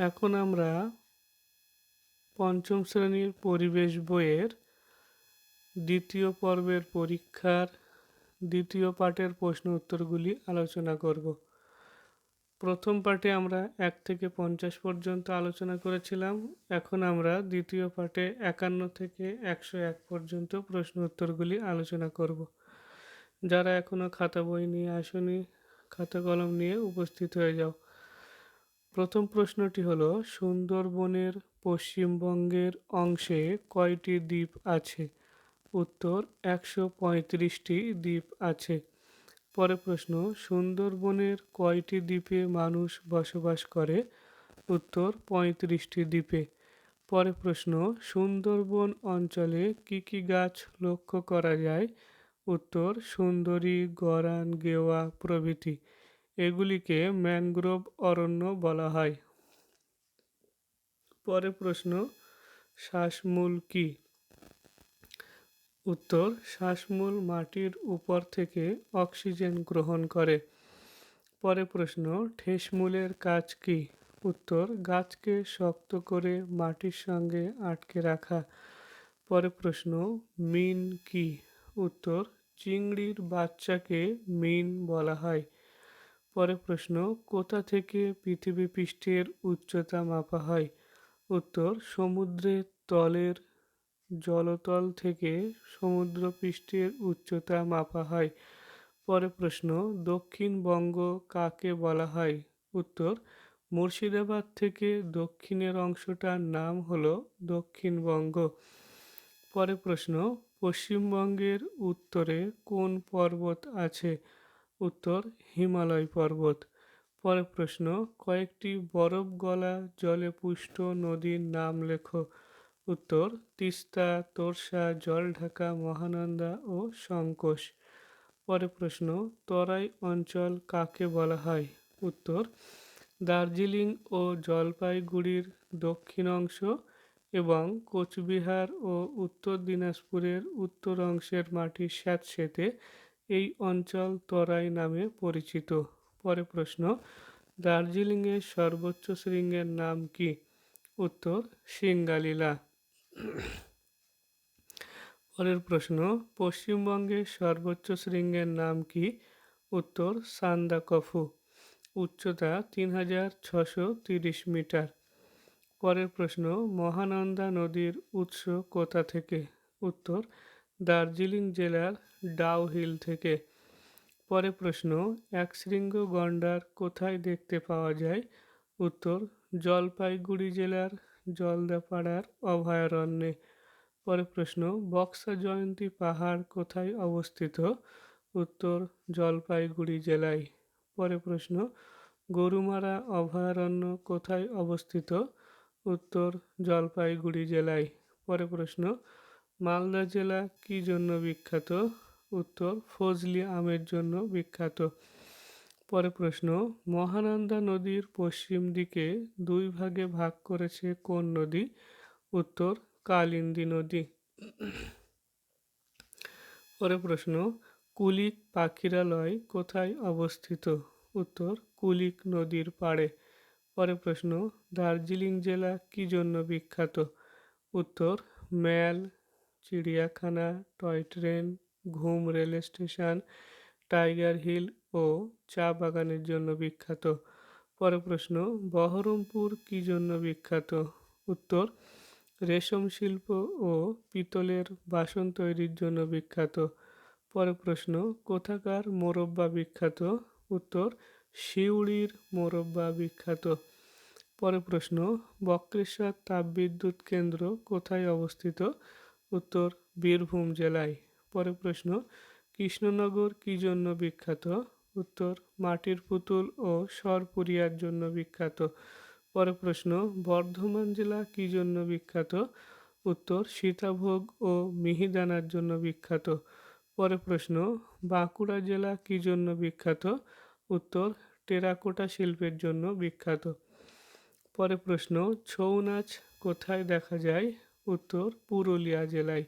এখন আমরা পঞ্চম শ্রেণির পরিবেশ বইয়ের দ্বিতীয় পর্বের পরীক্ষার দ্বিতীয় পাঠের প্রশ্ন উত্তরগুলি আলোচনা করব। প্রথম পাঠে আমরা এক থেকে পঞ্চাশ পর্যন্ত আলোচনা করেছিলাম। এখন আমরা দ্বিতীয় পাঠে একান্ন থেকে একশো এক পর্যন্ত প্রশ্ন উত্তরগুলি আলোচনা করব। যারা এখনও খাতা বই নিয়ে আসনি, খাতা কলম নিয়ে উপস্থিত হয়ে যাও। প্রথম প্রশ্নটি হলো, সুন্দরবনের পশ্চিমবঙ্গের অংশে কয়টি দ্বীপ আছে? উত্তর, একশো পঁয়ত্রিশটি দ্বীপ আছে। পরে প্রশ্ন, সুন্দরবনের কয়টি দ্বীপে মানুষ বসবাস করে? উত্তর, পঁয়ত্রিশটি দ্বীপে। পরে প্রশ্ন, সুন্দরবন অঞ্চলে কি কি গাছ লক্ষ্য করা যায়? উত্তর, সুন্দরী, গরান, গেওয়া প্রভৃতি। এগুলিকে ম্যানগ্রোভ অরণ্য বলা হয়। পরে প্রশ্ন, শ্বাসমূল কি? উত্তর, শ্বাসমূল মাটির উপর থেকে অক্সিজেন গ্রহণ করে। পরে প্রশ্ন, ঠেসমূলের কাজ কি? উত্তর, গাছকে শক্ত করে মাটির সঙ্গে আটকে রাখা। পরে প্রশ্ন, মিন কি? উত্তর, চিংড়ির বাচ্চাকে মিন বলা হয়। পরে প্রশ্ন, কোথা থেকে পৃথিবী পৃষ্ঠের উচ্চতা মাপা হয়? উত্তর সমুদ্রের তলের জলতল থেকে সমুদ্র পৃষ্ঠের উচ্চতা মাপা হয়। পরে প্রশ্ন দক্ষিণবঙ্গ কাকে বলা হয়? উত্তর, মুর্শিদাবাদ থেকে দক্ষিণের অংশটার নাম হলো দক্ষিণবঙ্গ পরে প্রশ্ন, পশ্চিমবঙ্গের উত্তরে কোন পর্বত আছে? উত্তর হিমালয় পর্বত। পরে প্রশ্ন, কয়েকটি বরফ গলা জলে পুষ্ট নদীর নাম লেখো। উত্তর, তিস্তা, তোরসা, জলঢাকা, মহানন্দা ও সংকোষ পরে প্রশ্ন, তরাই অঞ্চল কাকে বলা হয়? উত্তর, দার্জিলিং ও জলপাইগুড়ির দক্ষিণ অংশ এবং কোচবিহার ও উত্তর দিনাজপুরের উত্তর অংশের মাটি স্যাঁতসেঁতে অঞ্চল তরাই নামে পরিচিত। পরে প্রশ্ন দার্জিলিংয়ের সর্বোচ্চ শৃঙ্গের নাম কি? উত্তর, সিঙ্গালীলা। পরের প্রশ্ন পশ্চিমবঙ্গের সর্বোচ্চ শৃঙ্গের নাম কি? উত্তর, সান্দাকফু। উচ্চতা তিন হাজার ছশো তিরিশ মিটার। পরের প্রশ্ন, মহানন্দা নদীর উৎস কোথা থেকে? উত্তর দার্জিলিং জেলার ডাউ হিল থেকে। পরে প্রশ্ন, এক শৃঙ্গ গন্ডার কোথায় দেখতে পাওয়া যায়? উত্তর, জলপাইগুড়ি জেলার জলদাপাড়ার অভয়ারণ্যে। পরে প্রশ্ন, বক্সা জয়ন্তী পাহাড় কোথায় অবস্থিত? উত্তর, জলপাইগুড়ি জেলায়। পরে প্রশ্ন, গরুমারা অভয়ারণ্য কোথায় অবস্থিত? উত্তর, জলপাইগুড়ি জেলায়। পরে প্রশ্ন মালদা জেলা কি জন্য বিখ্যাত? উত্তর, ফজলি আমের জন্য বিখ্যাত। পরে প্রশ্ন, মহানন্দা নদীর পশ্চিম দিকে দুই ভাগে ভাগ করেছে কোন নদী? উত্তর, কালিন্দী নদী। পরে প্রশ্ন, কুলিক পাখিরালয় কোথায় অবস্থিত? উত্তর, কুলিক নদীর পাড়ে। পরে প্রশ্ন, দার্জিলিং জেলা কি জন্য বিখ্যাত? উত্তর, ম্যাল চিড়িয়াখানা, toy train, Ghum rail station, tiger hill ও চা বাগানের জন্য বিখ্যাত। পরে প্রশ্ন, বহরমপুর কি জন্য বিখ্যাত? উত্তর, রেশম শিল্প ও পিতলের বাসন তৈরির জন্য বিখ্যাত। পরে প্রশ্ন, কোথাকার মোরব্বা বিখ্যাত? উত্তর, শিউড়ির মোরব্বা বিখ্যাত। পরে প্রশ্ন, বক্রেশ্বর তাপবিদ্যুৎ কেন্দ্র কোথায় অবস্থিত? উত্তর বীরভূম জেলায়। পরে প্রশ্ন, কৃষ্ণনগর কী জন্য বিখ্যাত? উত্তর, মাটির পুতুল ও সরপুরিয়ার জন্য বিখ্যাত। পরে প্রশ্ন, বর্ধমান জেলা কী জন্য বিখ্যাত? উত্তর, সীতাভোগ ও মিহিদানার জন্য বিখ্যাত। পরে প্রশ্ন, বাঁকুড়া জেলা কী জন্য বিখ্যাত? উত্তর, টেরাকোটা শিল্পের জন্য বিখ্যাত। পরে প্রশ্ন, ছৌ নাচ কোথায় দেখা যায়? উত্তর পুরুলিয়া জেলায়।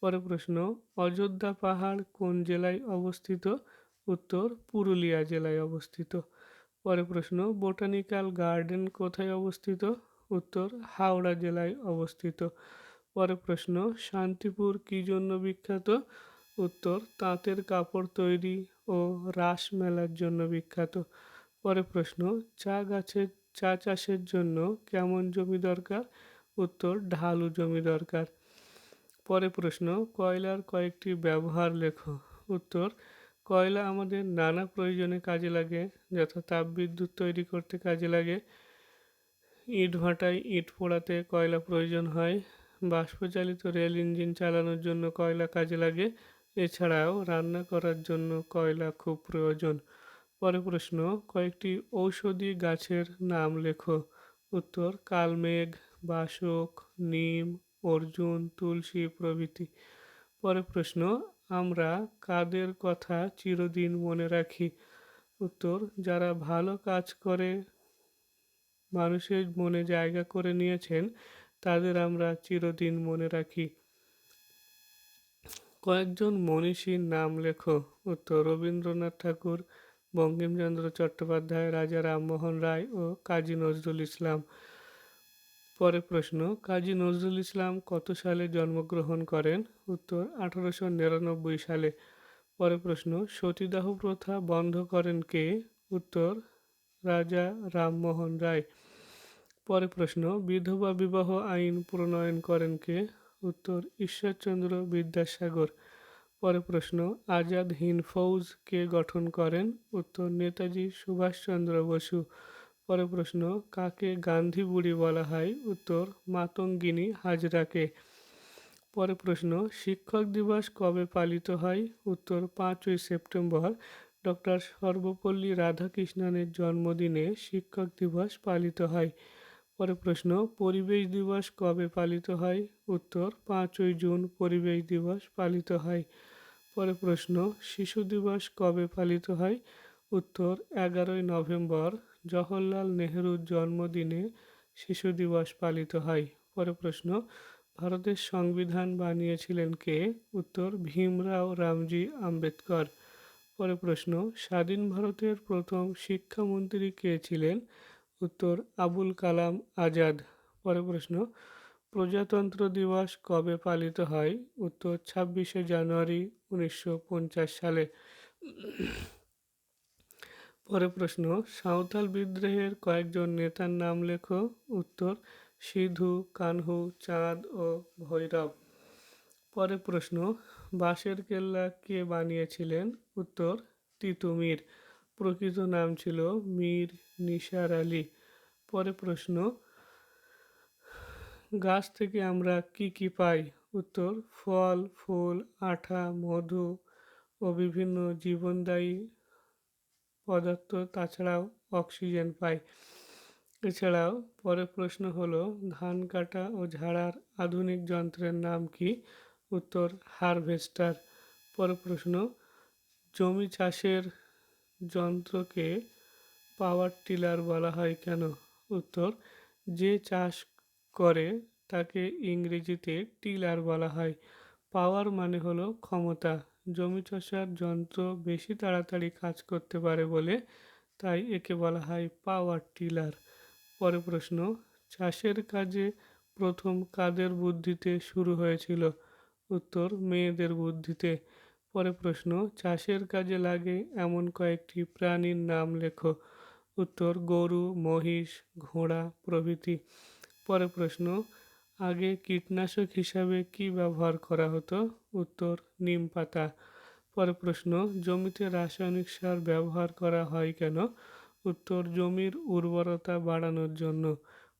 পরে প্রশ্ন, অযোধ্যা পাহাড় কোন জেলায় অবস্থিত? উত্তর পুরুলিয়া জেলায় অবস্থিত। পরের প্রশ্ন, বোটানিক্যাল গার্ডেন কোথায় অবস্থিত? উত্তর হাওড়া জেলায় অবস্থিত। পরের প্রশ্ন, শান্তিপুর কী জন্য বিখ্যাত? উত্তর, তাঁতের কাপড় তৈরি ও রাস মেলার জন্য বিখ্যাত। পরের প্রশ্ন, চা গাছের, চা চাষের জন্য কেমন জমি দরকার? উত্তর, ঢালু জমি দরকার। পরে প্রশ্ন, কয়লার কয়েকটি ব্যবহার লেখো। উত্তর, কয়লা আমাদের নানা প্রয়োজনে কাজে লাগে, যথা তাপবিদ্যুৎ তৈরি করতে কাজে লাগে। ইট ভাটায় ইট পোড়াতে কয়লা প্রয়োজন হয়। বাষ্পচালিত রেল ইঞ্জিন চালানোর জন্য কয়লা কাজে লাগে। এছাড়াও রান্না করার জন্য কয়লা খুব প্রয়োজন। পরে প্রশ্ন, কয়েকটি ঔষধি গাছের নাম লেখো। উত্তর, কালমেঘ বাসক, নিম, অর্জুন, তুলসী প্রভৃতি। পরে প্রশ্ন, আমরা কাদের কথা চিরদিন মনে রাখি? উত্তর, যারা ভালো কাজ করে, মানুষের মনে জায়গা করে নিয়েছেন, তাদের আমরা চিরদিন মনে রাখি। কয়েকজন মনীষীর নাম লেখো। উত্তর, রবীন্দ্রনাথ ঠাকুর বঙ্কিমচন্দ্র চট্টোপাধ্যায়, রাজা রামমোহন রায় ও কাজী নজরুল ইসলাম। পরে প্রশ্ন, কাজী নজরুল ইসলাম কত সালে জন্মগ্রহণ করেন? উত্তর, আঠারোশো নিরানব্বই সালে। পরে প্রশ্ন, সতীদাহ প্রথা বন্ধ করেন কে? উত্তর, রাজা রামমোহন রায়। পরে প্রশ্ন, বিধবা বিবাহ আইন প্রণয়ন করেন কে? উত্তর, ঈশ্বরচন্দ্র বিদ্যাসাগর। পরে প্রশ্ন আজাদ হিন্দ ফৌজ কে গঠন করেন? উত্তর, নেতাজি সুভাষচন্দ্র বসু। পরে প্রশ্ন, কাকে গান্ধী বুড়ি বলা হয়? উত্তর, মাতঙ্গিনী হাজরাকে। পরে প্রশ্ন, শিক্ষক দিবস কবে পালিত হয়? উত্তর, পাঁচই সেপ্টেম্বর। ডক্টর সর্বপল্লী রাধাকৃষ্ণনের জন্মদিনে শিক্ষক দিবস পালিত হয়। পরে প্রশ্ন, পরিবেশ দিবস কবে পালিত হয়? উত্তর, পাঁচই জুন পরিবেশ দিবস পালিত হয়। পরে প্রশ্ন, শিশু দিবস কবে পালিত হয়? উত্তর, এগারোই নভেম্বর জওহরলাল নেহরুর জন্মদিনে শিশু দিবস পালিত হয়। পরে প্রশ্ন, ভারতের সংবিধান বানিয়েছিলেন কে? উত্তর, ভীমরাও রামজি আম্বেদকর। পরে প্রশ্ন, স্বাধীন ভারতের প্রথম শিক্ষামন্ত্রী কে ছিলেন? উত্তর, আবুল কালাম আজাদ। পরে প্রশ্ন, প্রজাতন্ত্র দিবস কবে পালিত হয়? উত্তর, ছাব্বিশে জানুয়ারি উনিশশো পঞ্চাশ সালে। পরে প্রশ্ন, সাঁওতাল বিদ্রোহের কয়েকজন নেতার নাম লেখো, উত্তর, সিধু, কানহু, চাঁদ ও ভৈরব। পরে প্রশ্ন, বাঁশের কেল্লা কে বানিয়েছিলেন? উত্তর, তিতুমির। প্রকৃত নাম ছিল মীর নিসার আলী। পরে প্রশ্ন, গাছ থেকে আমরা কি কি পাই? উত্তর, ফল, ফুল, আঠা, মধু ও বিভিন্ন জীবনদায়ী পদার্থ, তাছাড়াও অক্সিজেন পায় এছাড়াও পরের প্রশ্ন হলো, ধান কাটা ও ঝাড়ার আধুনিক যন্ত্রের নাম কি? উত্তর, হারভেস্টার। পরের প্রশ্ন, জমি চাষের যন্ত্রকে পাওয়ার টিলার বলা হয় কেন? উত্তর, যে চাষ করে তাকে ইংরেজিতে টিলার বলা হয়। পাওয়ার মানে হলো ক্ষমতা। জমি চষার যন্ত্র বেশি তাড়াতাড়ি কাজ করতে পারে বলে তাই একে বলা হয় পাওয়ার টিলার পরে প্রশ্ন, চাষের কাজে প্রথম কাদের বুদ্ধিতে শুরু হয়েছিল? উত্তর, মেয়েদের বুদ্ধিতে। পরে প্রশ্ন, চাষের কাজে লাগে এমন কয়েকটি প্রাণীর নাম লেখো। উত্তর, গরু, মহিষ, ঘোড়া প্রভৃতি। পরে প্রশ্ন আগে কীটনাশক হিসাবে কি ব্যবহার করা হতো? উত্তর, নিম পাতা। পরে প্রশ্ন, জমিতে রাসায়নিক সার ব্যবহার করা হয় কেন? উত্তর, জমির উর্বরতা বাড়ানোর জন্য।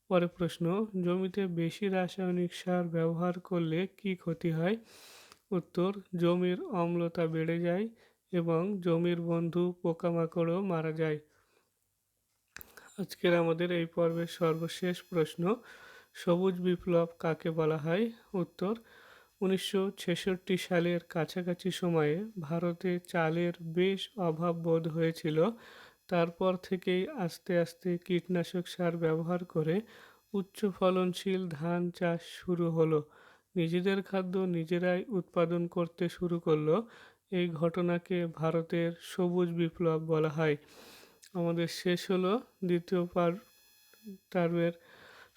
পরে প্রশ্ন, জমিতে বেশি রাসায়নিক সার ব্যবহার করলে কি ক্ষতি হয়? উত্তর, জমির অম্লতা বেড়ে যায় এবং জমির বন্ধু পোকামাকড়ও মারা যায়। আজকের আমাদের এই পর্বের সর্বশেষ প্রশ্ন সবুজ বিপ্লব কাকে বলা হয়? উত্তর, উনিশশো ছেষট্টি সালের কাছাকাছি সময়ে ভারতে চালের বেশ অভাব বোধ হয়েছিল। তারপর থেকেই আস্তে আস্তে কীটনাশক সার ব্যবহার করে উচ্চ ফলনশীল ধান চাষ শুরু হলো। নিজেদের খাদ্য নিজেরাই উৎপাদন করতে শুরু করল। এই ঘটনাকে ভারতের সবুজ বিপ্লব বলা হয়। আমাদের শেষ হলো দ্বিতীয় পার টার্মের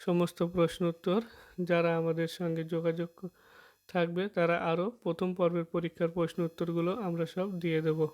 সমস্ত প্রশ্ন উত্তর যারা আমাদের সঙ্গে যোগাযোগ থাকবে, তারা আরও প্রথম পর্বের পরীক্ষার প্রশ্ন উত্তরগুলো আমরা সব দিয়ে দেবো।